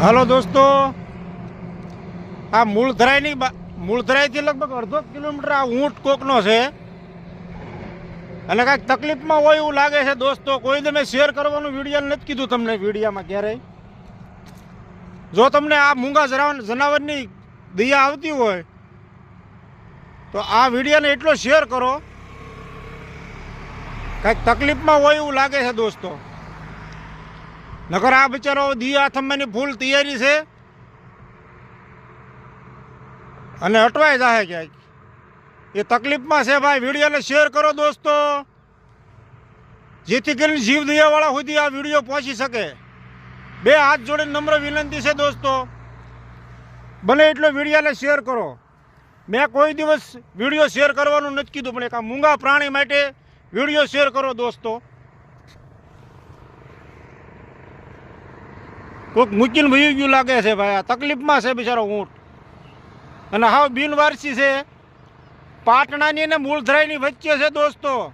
હાલો દોસ્તો. આ મૂળધરાયની મૂળધરાઈથી લગભગ અડધો કિલોમીટર આ ઊંટ કોકનો છે. અને કાંઈક તકલીફમાં હોય એવું લાગે છે દોસ્તો. કોઈ તમે શેર કરવાનું વીડિયો નથી કીધું તમને વિડીયામાં ક્યારેય. જો તમને આ મૂંગા જનાવરની દયા આવતી હોય, તો આ વિડીયોને એટલો શેર કરો. કાંઈક તકલીફમાં હોય એવું લાગે છે દોસ્તો. નકર આ બિચારો દિયા થંભાની ફૂલ તૈયારી છે? અને અટવાઈ જાય ક્યાંક. એ તકલીફમાં છે ભાઈ, વિડીયોને શેર કરો દોસ્તો. જેથી કરીને જીવ દયાવાળા સુધી આ વીડિયો પહોંચી શકે. બે હાથ જોડે નમ્ર વિનંતી છે દોસ્તો. બને એટલો વિડીયોને શેર કરો. મેં કોઈ દિવસ વીડિયો શેર કરવાનું નથી કીધું, પણ એક આ મૂંગા પ્રાણી માટે વીડિયો શેર કરો દોસ્તો. કોઈક મૂકીને ભયું ગયું લાગે છે ભાઈ, આ તકલીફમાં છે બિચારો ઊંટ. અને હાવ બિનવારસી છે. પાટણાની અને મૂળધરાઈની વચ્ચે છે દોસ્તો.